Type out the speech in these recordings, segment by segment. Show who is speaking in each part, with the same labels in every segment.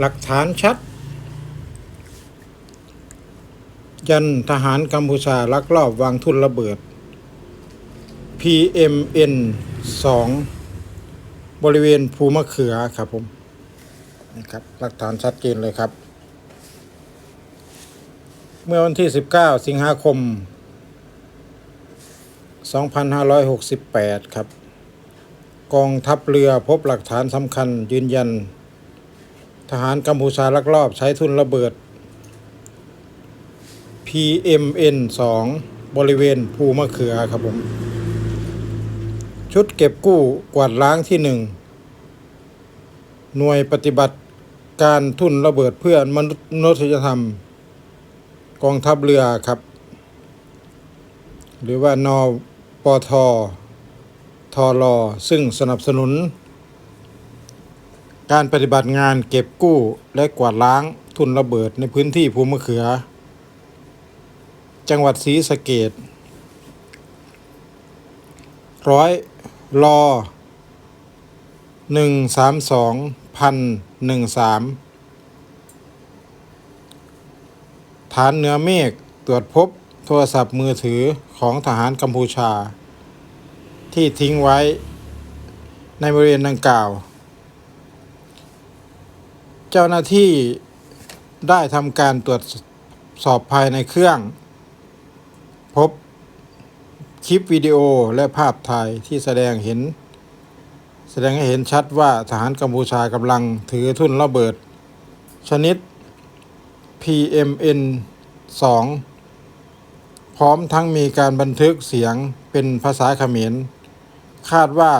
Speaker 1: หลักฐานชัด ยันทหารกัมพูชาลักลอบวางทุนระเบิด PMN 2 บริเวณภูมะเขือครับผมนะครับหลักฐานชัดเจนเลยครับ เมื่อวันที่ 19 สิงหาคม 2568 ครับ กองทัพเรือพบหลักฐานสำคัญยืนยัน ทหารกัมพูชาลักลอบใช้ทุนระเบิด PMN 2 บริเวณภูมะเขือครับผม ชุดเก็บกู้กวาดล้างที่หนึ่งหน่วยปฏิบัติการทุนระเบิดเพื่อมนุษยธรรม กองทัพเรือครับ หรือว่านอปททรซึ่งสนับสนุน การปฏิบัติงานเก็บกู้และกวาดล้างทุนระเบิดในพื้นที่ภูมะเขือ จังหวัดศรีสะเกดร้อยรอหนึ่งสามสองพันหนึ่งสามฐานเหนือเมฆตรวจพบโทรศัพท์มือถือของทหารกัมพูชา ที่ทิ้งไว้ในบริเวณดังกล่าว เจ้าหน้าที่ได้ทำการตรวจสอบภายในเครื่อง พบคลิปวิดีโอและภาพถ่ายที่แสดงเห็น แสดงให้เห็นชัดว่าทหารกัมพูชากำลังถือทุ่นระเบิด ชนิด PMN 2 พร้อมทั้งมีการบันทึกเสียงเป็นภาษาเขมร คาดว่า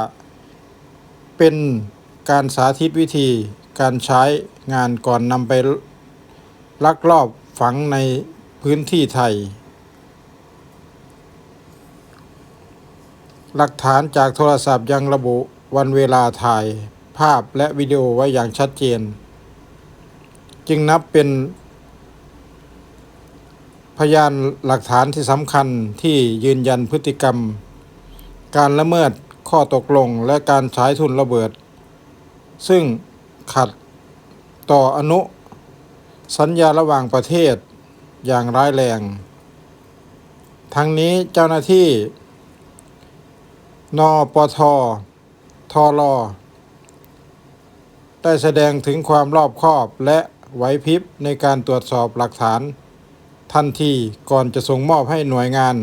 Speaker 1: เป็นการสาธิตวิธี การใช้งานก่อนนำไปลักลอบฝังในพื้นที่ไทย หลักฐานจากโทรศัพท์ยังระบุวันเวลาถ่ายภาพและวิดีโอไว้อย่างชัดเจน จึงนับเป็น พยานหลักฐานที่สำคัญที่ยืนยันพฤติกรรม การละเมิดข้อตกลงและการใช้ทุนระเบิด ซึ่ง ขัดต่ออนุ สัญญาระหว่างประเทศอย่างร้ายแรง ทั้งนี้เจ้าหน้าที่ นปททรได้แสดงถึงความรอบคอบและไหวพริบในการตรวจสอบหลักฐาน ทันทีก่อนจะส่งมอบให้หน่วยงาน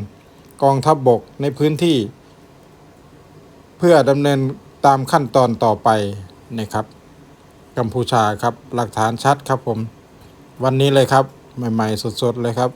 Speaker 1: กองทัพบบกในพื้นที่ เพื่อดำเนินตามขั้นตอนต่อไปนะครับ กัมพูชาครับหลักฐานชัดครับผม วันนี้เลยครับ ใหม่ ๆสดๆเลยครับ